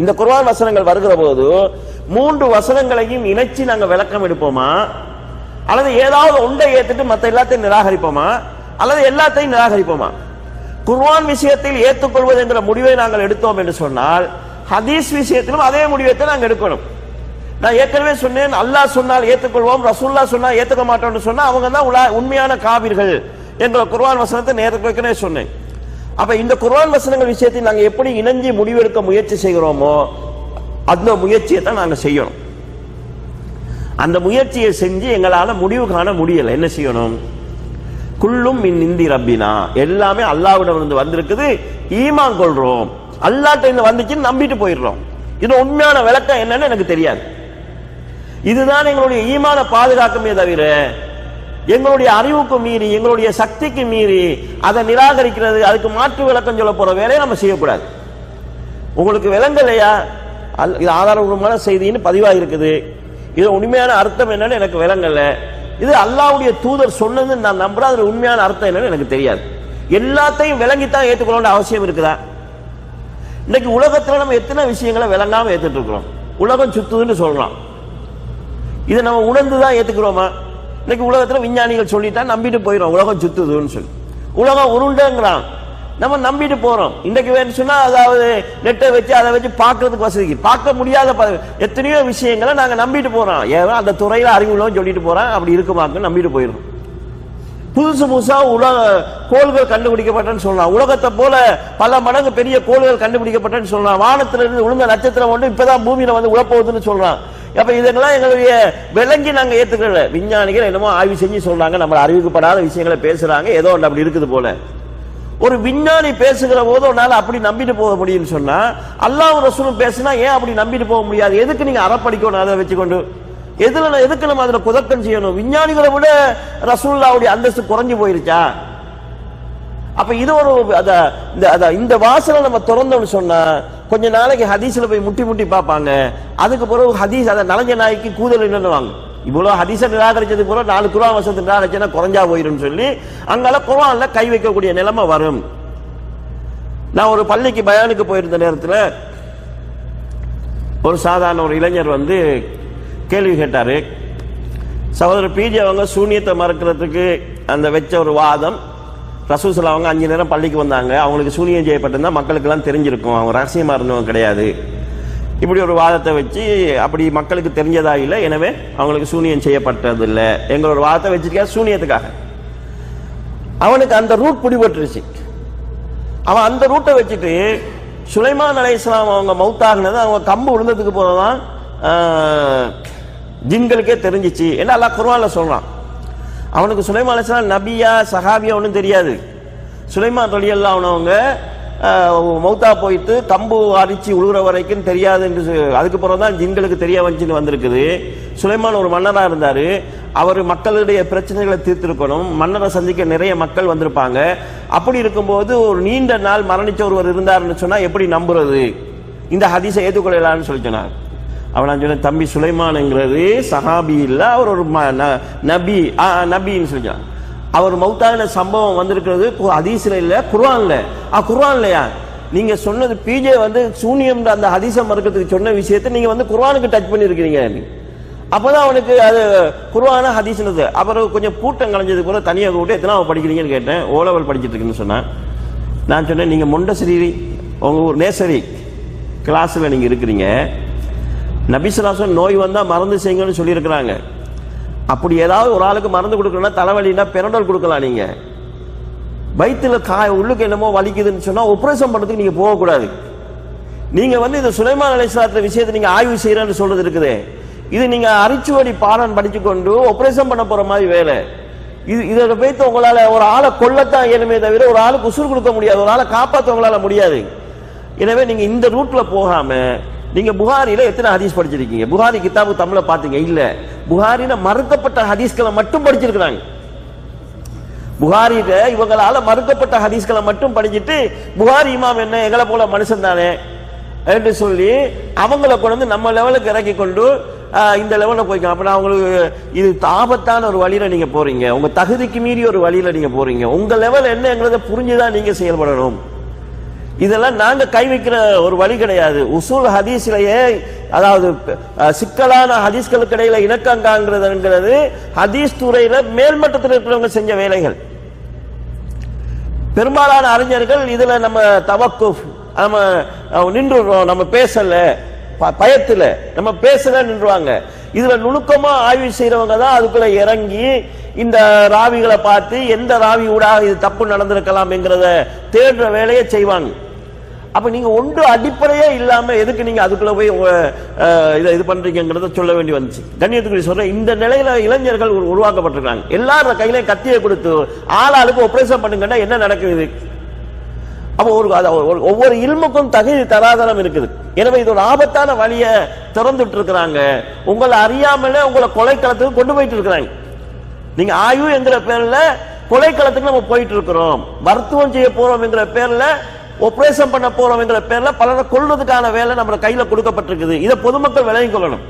இந்த குர்வான் வசனங்கள் வருகிற போது மூன்று வசனங்களையும் இணைச்சு நாங்க விளக்கம் எடுப்போமா? அல்லது ஏதாவது ஒன்றை ஏத்துட்டு மத்த எல்லாத்தையும் நிராகரிப்போமா? அல்லது எல்லாத்தையும் நிராகரிப்போமா? குர்வான் விஷயத்தில் ஏற்றுக்கொள்வது என்ற முடிவை நாங்கள் எடுத்தோம் என்று சொன்னால் ஹதீஸ் விஷயத்திலும் அதே முடிவை நாங்கள் எடுக்கணும். நான் ஏற்கனவே சொன்னேன் அல்லாஹ் சொன்னால் ஏற்றுக்கொள்வோம் ரசூல்லா சொன்னால் ஏற்றுக்க மாட்டோம்னு சொன்னால் அவங்க தான் உண்மையான காவிர்கள் என்ற குர்வான் வசனத்தை நேரத்துக்கு சொன்னேன். அப்ப இந்த குர்வான் வசனங்கள் விஷயத்தை நாங்க எப்படி இணைஞ்சு முடிவெடுக்க முயற்சி செய்கிறோமோ அந்த முயற்சியை தான் நாங்க செய்யணும். அந்த முயற்சியை செஞ்சு எங்களால முடிவு காண முடியல. என்ன செய்யணும்? குள்ளும் மின் இந்தி ரப்பினா. எல்லாமே அல்லாவிடம் இருந்து வந்திருக்குது. ஈமான் கொள்றோம். அல்லாட்ட இருந்து வந்துச்சுன்னு நம்பிட்டு போயிடுறோம். இது உண்மையான விளக்கம் என்னன்னு எனக்கு தெரியாது. இதுதான் எங்களுடைய ஈமான பாதுகாக்குமே தவிர எங்களுடைய அறிவுக்கு மீறி எங்களுடைய சக்திக்கு மீறி அதை நிராகரிக்கிறது அதுக்கு மாற்று விளக்கம் சொல்ல போற வேலையை நம்ம செய்யக்கூடாது. உங்களுக்கு விளங்கலையா இது ஆதாரபூர்வமான செய்தின்னு பதிவாக இருக்குது இது உண்மையான அர்த்தம் என்னன்னு எனக்கு விளங்கல இது அல்லாவுடைய தூதர் சொன்னதுன்னு நான் நம்புறேன். அதுல உண்மையான அர்த்தம் என்னன்னு எனக்கு தெரியாது. எல்லாத்தையும் விளங்கித்தான் ஏற்றுக்கொள்ள அவசியம் இருக்குதா? இன்னைக்கு உலகத்துல நம்ம எத்தனை விஷயங்களை விளங்காம ஏத்துட்டு இருக்கிறோம்? உலகம் சுத்துதுன்னு சொல்றோம் இதை நம்ம உணர்ந்து தான் ஏத்துக்கிறோமா? இன்னைக்கு உலகத்துல விஞ்ஞானிகள் சொல்லிட்டா நம்பிட்டு போயிடும் உலகம் சுத்துதுன்னு சொல்லி. உலகம் உருண்டைங்கிறான். நம்ம நம்பிட்டு போறோம். இன்னைக்கு வேணும் சொன்னா அதாவது நெட்டை வச்சு அதை வச்சு பார்க்கிறதுக்கு வசதிக்கு பார்க்க முடியாத எத்தனையோ விஷயங்களை நாங்க நம்பிட்டு போறோம். ஏதோ அந்த துறையில அறிவுள்ளவன் சொல்லிட்டு போறான். அப்படி இருக்குமாக்கு நம்பிட்டு போயிடும் புதுசு புதுசா உலக கோள்கள் கண்டுபிடிக்கப்பட்டன்னு சொல்லலாம் உலகத்தை போல பல மடங்கு பெரிய கோள்கள் கண்டுபிடிக்கப்பட்டன்னு சொல்லலாம் வானத்துல இருந்து விழுந்த நட்சத்திரம் ஒன்று இப்பதான் பூமியில வந்து உழப்போகுதுன்னு சொல்றான். அப்ப இதெல்லாம் எங்களுடைய விளங்கி நாங்க ஏத்துக்கல. விஞ்ஞானிகள் என்னமோ ஆய்வு செஞ்சு சொல்றாங்க நம்ம அறிவிக்கப்படாத விஷயங்களை பேசுறாங்க ஏதோ ஒன்று அப்படி இருக்குது போல. ஒரு விஞ்ஞானி பேசுகிற போது உன்னால அப்படி நம்பிட்டு போக முடியும்னு சொன்னா அல்லாஹ் ரசூலும் பேசினா ஏன் அப்படி நம்பிட்டு போக முடியாது? எதுக்கு நீங்க அறப்படிக்கணும் அதை வச்சுக்கொண்டு? எதுல எதுக்கு நம்ம அதுல குதக்கம் செய்யணும்? விஞ்ஞானிகளை விட ரசூல்லாவுடைய அந்தஸ்து குறைஞ்சு போயிருச்சா? அப்ப இது ஒரு இந்த அத இந்த வாசலை நம்ம திறந்தோம்னு சொன்னா கொஞ்ச நாளைக்கு ஹதீஸ்ல போய் முட்டி முட்டி பார்ப்பாங்க. அதுக்கு பிறகு ஹதீஸ் அதை நலஞ்ச நாய்க்கு கூதல் என்னவாங்க இவ்வளவு ஹதீஸை நிராகரிச்சது பிறகு நாலு குரான் வசத்தை நிராகரிச்சுன்னா குறைஞ்சா போயிரும் சொல்லி அங்கெல்லாம் குரான்ல கை வைக்கக்கூடிய நிலைமை வரும். நான் ஒரு பள்ளிக்கு பயானுக்கு போயிருந்த நேரத்தில் ஒரு சாதாரண ஒரு இளைஞர் வந்து கேள்வி கேட்டாரு. சகோதரர் பிஜி அவங்க சூனியத்தை மறக்கிறதுக்கு அந்த வச்ச ஒரு வாதம் ரசூசல் அவங்க அஞ்சு நேரம் பள்ளிக்கு வந்தாங்க. அவங்களுக்கு சூனியம் செய்யப்பட்டிருந்தா மக்களுக்கெல்லாம் தெரிஞ்சிருக்கும். அவங்க ரகசியமாக இருந்தவங்க கிடையாது. இப்படி ஒரு வாதத்தை வச்சு அப்படி மக்களுக்கு தெரிஞ்சதா இல்லை. எனவே அவங்களுக்கு சூனியம் செய்யப்பட்டது இல்லை எங்களோட வாதத்தை வச்சிருக்கா சூனியத்துக்காக. அவனுக்கு அந்த ரூட் பிடிபட்டுருச்சு. அவன் அந்த ரூட்டை வச்சுட்டு சுலைமான் அலை இஸ்லாம் அவங்க மவுத்தாகினது அவங்க கம்பு விழுந்ததுக்கு போறதான் ஜின்களுக்கே தெரிஞ்சிச்சு. என்ன அல்லா குர்வானில் சொல்கிறான் அவனுக்கு சுலைமான் அலிஸ்லாம் நபியா சஹாபியா ஒன்றும் தெரியாது. சுலைமான் தொழில் அவனவங்க மௌத்தா போயிட்டு கம்பு அடிச்சு உழுகுற வரைக்கும் தெரியாது என்று சொ- அதுக்கு பிறகு தான் ஜின்களுக்கு தெரிய வந்துச்சுன்னு வந்திருக்குது. சுலைமான் ஒரு மன்னராக இருந்தார். அவர் மக்களுடைய பிரச்சனைகளை தீர்த்திருக்கணும். மன்னரை சந்திக்க நிறைய மக்கள் வந்திருப்பாங்க. அப்படி இருக்கும்போது ஒரு நீண்ட நாள் மரணிச்ச ஒருவர் இருந்தாருன்னு சொன்னால் எப்படி நம்புறது? இந்த ஹதீஸை ஏற்றுக்கொள்ளலான்னு சொல்லி சொன்னார். அவன் நான் சொன்னேன் தம்பி சுலைமானுங்கிறது சஹாபி இல்லை அவர் ஒரு ம- ந- நபி ஆ, ஆ, நபின்னு சொல்லிச்சான் அவர் மௌத்தான சம்பவம் வந்திருக்கிறது கு- ஹதீஸ்ல குர்வான்ல குர்ஆன்ல. ஆ இல்லையா நீங்க சொன்னது பிஜே வந்து சூனியம் அந்த ஹதீஸை மறுக்கிறதுக்கு சொன்ன விஷயத்தை நீங்க வந்து குர்ஆனுக்கு டச் பண்ணியிருக்கிறீங்க அப்பதான் அவனுக்கு அது குருவான ஹதீஸ்னது. அப்புறம் கொஞ்சம் கூட்டம் கலைஞ்சது கூட தனியாக கூட்ட எத்தனை படிக்கிறீங்கன்னு கேட்டேன். ஓ லெவல் இருக்குன்னு சொன்னேன். நான் சொன்னேன் நீங்க மொண்டசிரி உங்க ஊர் நேசரி கிளாஸ்ல நீங்க இருக்கிறீங்க. நபிசுலாசன் நோய் வந்தா மருந்து செய்யுங்கன்னு சொல்லியிருக்கிறாங்க. அப்படி ஏதாவது ஒரு ஆளுக்கு மருந்து கொடுக்கணும்னா தலைவலினா பெரண்டல் கொடுக்கலாம் நீங்க. வயிற்றுல காய உள்ளுக்கு என்னமோ வலிக்குதுன்னு சொன்னா ஒப்பரேஷன் பண்ணுறதுக்கு நீங்க போகக்கூடாது நீங்க வந்து இந்த சுலைமான் அலைஹிஸ்ஸலாத்து விஷயத்தை நீங்க ஆய்வு செய்கிறேன்னு சொல்றது இருக்குது. இது நீங்க அரிச்சுவடி பாடம் படிச்சு கொண்டு ஒப்பரேஷன் பண்ண போற மாதிரி வேலை. இது இதோட வைத்து உங்களால ஒரு ஆளை கொல்லத்தான் இயலுமே தவிர ஒரு ஆளுக்கு உசுர் கொடுக்க முடியாது. ஒரு ஆளை காப்பாற்ற உங்களால முடியாது. எனவே நீங்க இந்த ரூட்ல போகாம நீங்க புகாரில எத்தனை ஹதீஸ் படிச்சிருக்கீங்க? புகாரி கிதாபு தமிழ பாத்தீங்க? இல்ல. புகாரில மறுக்கப்பட்ட ஹதீஸ்களை மட்டும் படிச்சிருக்கிறாங்க. புகாரில இவங்களால மறுக்கப்பட்ட ஹதீஸ்களை மட்டும் படிச்சுட்டு புகாரி இமாம் என்ன எங்களை போல மனுஷன் தானே? என்று சொல்லி அவங்கள கொண்டு வந்து நம்ம லெவலுக்கு இறக்கி கொண்டு இந்த லெவலில் போய்க்கலாம். அப்ப அவங்களுக்கு இது தாபத்தான ஒரு வழியில் நீங்கள் போகிறீங்க உங்கள் தகுதிக்கு மீறி ஒரு வழியில் நீங்கள் போகிறீங்க உங்கள் லெவல் என்னங்கிறத புரிஞ்சுதான் நீங்கள் செயல்படணும். இதெல்லாம் நாங்க கை வைக்கிற ஒரு வழி கிடையாது. உசூல் ஹதீஸ்லயே அதாவது சிக்கலான ஹதீஸ்களுக்கு இடையில இணக்கங்காங்கிறதுங்கிறது ஹதீஸ் துறையில மேல்மட்டத்தில் இருக்கிறவங்க செஞ்ச வேலைகள். பெரும்பாலான அறிஞர்கள் இதுல நம்ம தவக்குஃப் நம்ம அஹ், நின்றுடுறோம் நம்ம பேசல ப- பயத்துல நம்ம பேசல நின்றுவாங்க. இதுல நுணுக்கமா ஆய்வு செய்யறவங்க தான் அதுக்குள்ள இறங்கி இந்த ராவிகளை பார்த்து எந்த ராவி ஊடாக இது தப்பு நடந்திருக்கலாம் என்கிறத தேடுற வேலையை செய்வாங்க. அப்ப நீங்க ஒன்று அடிப்படையே இல்லாம எதுக்கு நீங்க அதுக்குள்ள போய் உங்க, இதை இது பண்றீங்கிறத சொல்ல வேண்டி வந்துச்சு. கண்ணியத்துக்குரிய சொல்ற இந்த நிலையில இளைஞர்கள் உருவாக்கப்பட்டிருக்காங்க. எல்லாரும் கையிலையும் கத்தியை கொடுத்து ஆளாளுக்கு ஒப்பரேஷன் பண்ணுங்கன்னா என்ன நடக்குது அப்போ ஒரு ஒவ்வொரு இல்முக்கும் தகுதி தராதரம் இருக்குது. எனவே இது ஒரு ஆபத்தான வழியை திறந்துட்டு இருக்கிறாங்க உங்களை அறியாமலே உங்களை கொலைக்களத்துக்கு கொண்டு போயிட்டு இருக்கிறாங்க நீங்க ஆயு என்கிற பேர்ல கொலைக்களத்துக்கு நம்ம போயிட்டு இருக்கிறோம் மருத்துவம் செய்ய போறோம் என்கிற பேர்ல ஆபரேஷன் பண்ண போறோம் என்கிற பேர்ல பலரை கொள்வதற்கான வேலை நம்ம கையில கொடுக்கப்பட்டிருக்குது. இதை பொதுமக்கள் விளங்கிக் கொள்ளணும்.